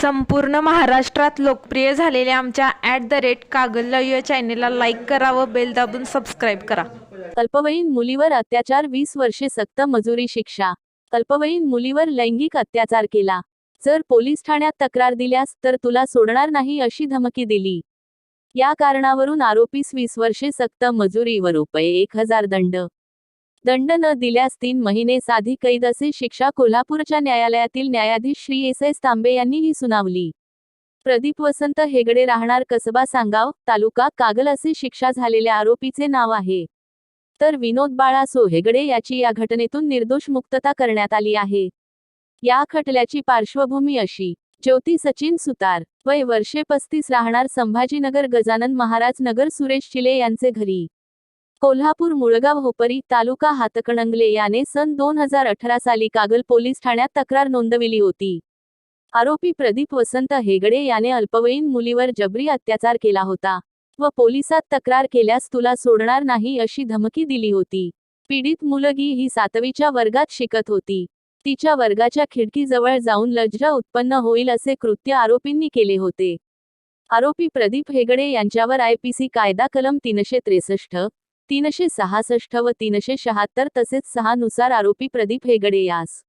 संपूर्ण महाराष्ट्रात लोकप्रिय झालेल्या आमच्या ॲट द रेट कागल या चॅनेलला लाईक करा व बेल दाबून सबस्क्राईब करा. अल्पवयीन मुलीवर अत्याचार वीस वर्षे सक्त मजुरी शिक्षा. अल्पवयीन मुलीवर लैंगिक अत्याचार केला. जर पोलीस ठाण्यात तक्रार दिल्यास तर तुला सोडणार नाही अशी धमकी दिली. या कारणावरून आरोपीस वीस वर्षे सक्त मजुरीवर रुपये एक हजार दंड. दंड न दिल्यास तीन महिने साधी कैद असे शिक्षा कोल्हापूरच्या न्यायालयातील न्यायाधीश श्री एस एस तांबे यांनी ही सुनावली. प्रदीप वसंत हेगडे राहणार कसबा सांगाव तालुका कागल असे शिक्षा झालेल्या आरोपीचे नाव आहे. तर विनोद बाळासो हेगडे याची या घटनेतून निर्दोष मुक्तता करण्यात आली आहे. या खटल्याची पार्श्वभूमी अशी. ज्योती सचिन सुतार वय वर्षे पस्तीस राहणार संभाजीनगर गजानन महाराज नगर सुरेश चिले यांचे घरी. कोल्हापूर मुळगाव होपरी तालुका हातकणंगले याने सन दोन हजार अठरा साली कागल पोलीस ठाण्यात तक्रार नोंदविली होती. आरोपी प्रदीप वसंत हेगडे याने अल्पवयीन मुलीवर जबरी अत्याचार केला होता व पोलिसात तक्रार केल्यास तुला सोडणार नाही अशी धमकी दिली होती. पीडित मुलगी ही सातवीच्या वर्गात शिकत होती. तिच्या वर्गाच्या खिडकीजवळ जाऊन लज्जा उत्पन्न होईल असे कृत्य आरोपींनी केले होते. आरोपी प्रदीप हेगडे यांच्यावर आयपीसी कायदा कलम तीनशे त्रेसष्ट तीनशे सहासष्ट व तीनशे शहात्तर तसेच सहा नुसार आरोपी प्रदीप हेगडे यास.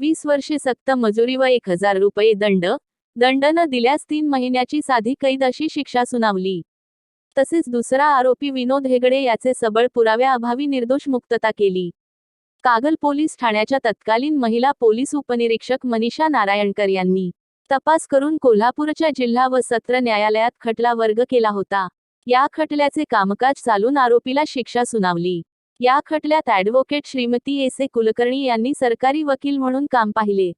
वीस वर्षे सक्त मजुरी व एक हजार रुपये दंड. दंड न दिल्यास तीन महिन्याची साधी कैद अशी शिक्षा सुनावली. तसेच दुसरा आरोपी विनोद हेगडे याचे सबळ पुराव्याअभावी निर्दोष मुक्तता केली. कागल पोलीस ठाण्याच्या तत्कालीन महिला पोलीस उपनिरीक्षक मनीषा नारायणकर यांनी तपास करून कोल्हापूरच्या जिल्हा व सत्र न्यायालयात खटला वर्ग केला होता. या खटल्याचे कामकाज चालून आरोपीला शिक्षा सुनावली. या खटल्यात advocate Shrimati S A Kulkarni यांनी सरकारी वकील म्हणून काम पाहिले.